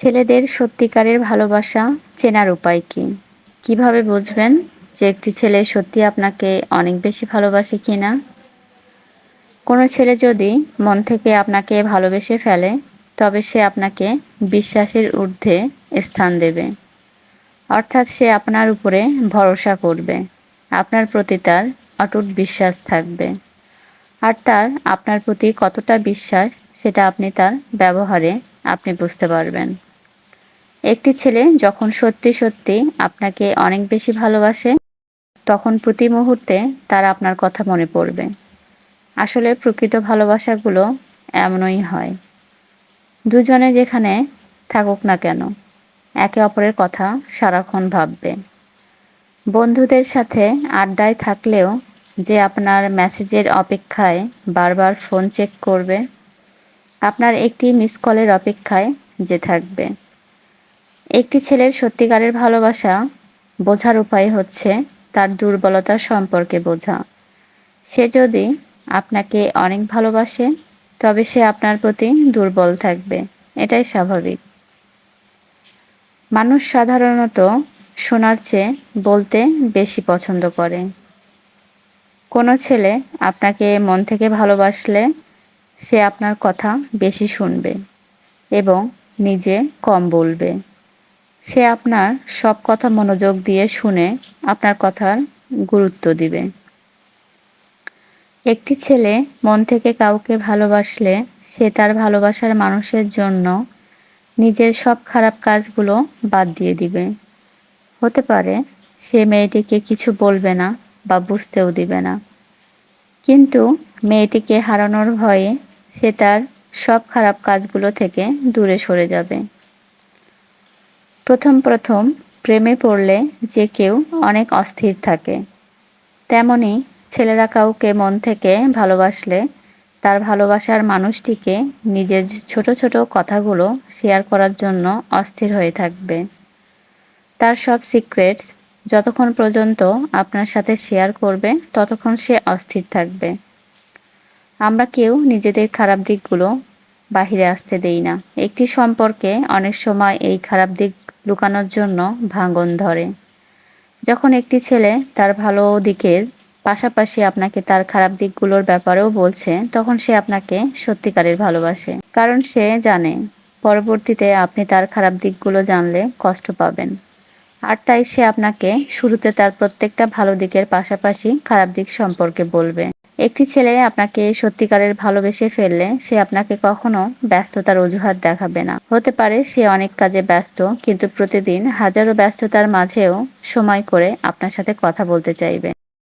ছেলেদের সত্যিকারের ভালোবাসা চেনার উপায় কি? কীভাবে বুঝবেন যে একটি ছেলে সত্যি আপনাকে অনেক বেশি ভালোবাসে কি না কোনো ছেলে যদি মন থেকে আপনাকে ভালোবেসে ফেলে, তবে সে আপনাকে বিশ্বাসের ঊর্ধ্বে স্থান দেবে। অর্থাৎ সে আপনার উপরে ভরসা করবে। আপনার প্রতি তার অটুট বিশ্বাস থাকবে। আর তার আপনার প্রতি কতটা বিশ্বাস, সেটা আপনি তার ব্যবহারে আপনি বুঝতে পারবেন। একটি ছেলে যখন সত্যি সত্যি আপনাকে অনেক বেশি ভালোবাসে, তখন প্রতি মুহূর্তে তার আপনার কথা মনে পড়বে। আসলে প্রকৃত ভালোবাসাগুলো এমনই হয়। দুজনে যেখানে থাকুক না কেন, একে অপরের কথা সারাক্ষণ ভাববে। বন্ধুদের সাথে আড্ডায় থাকলেও যে আপনার মেসেজের অপেক্ষায় বারবার ফোন চেক করবে, আপনার একটি মিস কলের অপেক্ষায় যে থাকবে। একটি ছেলের সত্যিকারের ভালোবাসা বোঝার উপায় হচ্ছে তার দুর্বলতা সম্পর্কে বোঝা। সে যদি আপনাকে অনেক ভালোবাসে, তবে সে আপনার প্রতি দুর্বল থাকবে। এটাই স্বাভাবিক। মানুষ সাধারণত শোনার চেয়ে বলতে বেশি পছন্দ করে। কোনো ছেলে আপনাকে মন থেকে ভালোবাসলে সে আপনার কথা বেশি শুনবে এবং নিজে কম বলবে। সে আপনার সব কথা মনোযোগ দিয়ে শুনে আপনার কথার গুরুত্ব দিবে। একটি ছেলে মন থেকে কাউকে ভালোবাসলে সে তার ভালোবাসার মানুষের জন্য নিজের সব খারাপ কাজগুলো বাদ দিয়ে দিবে। হতে পারে সে মেয়েটিকে কিছু বলবে না বা বুঝতেও দিবে না। কিন্তু মেয়েটিকে হারানোর ভয়ে সে তার সব খারাপ কাজগুলো থেকে দূরে সরে যাবে। প্রথম প্রথম প্রেমে পড়লে যে কেউ অনেক অস্থির থাকে। তেমনি ছেলেরা কাউকে মন থেকে ভালোবাসলে তার ভালোবাসার মানুষটিকে নিজের ছোট ছোট কথাগুলো শেয়ার করার জন্য অস্থির হয়ে থাকবে। তার সব সিক্রেটস যতক্ষণ পর্যন্ত আপনার সাথে শেয়ার করবে, ততক্ষণ সে অস্থির থাকবে। আমরা কেউ নিজেদের খারাপ দিকগুলো বাহিরে আসতে দেই না। একটি সম্পর্কে অনেক সময় এই খারাপ দিক লুকানোর জন্য ভাঙন ধরে। যখন একটি ছেলে তার ভালো দিকের পাশাপাশি আপনাকে তার খারাপ দিকগুলোর ব্যাপারেও বলছে, তখন সে আপনাকে সত্যিকারের ভালোবাসে। কারণ সে জানে, পরবর্তীতে আপনি তার খারাপ দিকগুলো জানলে কষ্ট পাবেন। আর তাই সে আপনাকে শুরুতে তার প্রত্যেকটা ভালো দিকের পাশাপাশি খারাপ দিক সম্পর্কে বলবে। একটি ছেলে আপনাকে সত্যিকারের ভালোবেসে ফেললে সে আপনাকে কখনো ব্যস্ততার অজুহাত দেখাবে না। হতে পারে সে অনেক কাজে ব্যস্ত, কিন্তু প্রতিদিন হাজারো ব্যস্ততার মাঝেও সময় করে আপনার সাথে কথা বলতে চাইবে।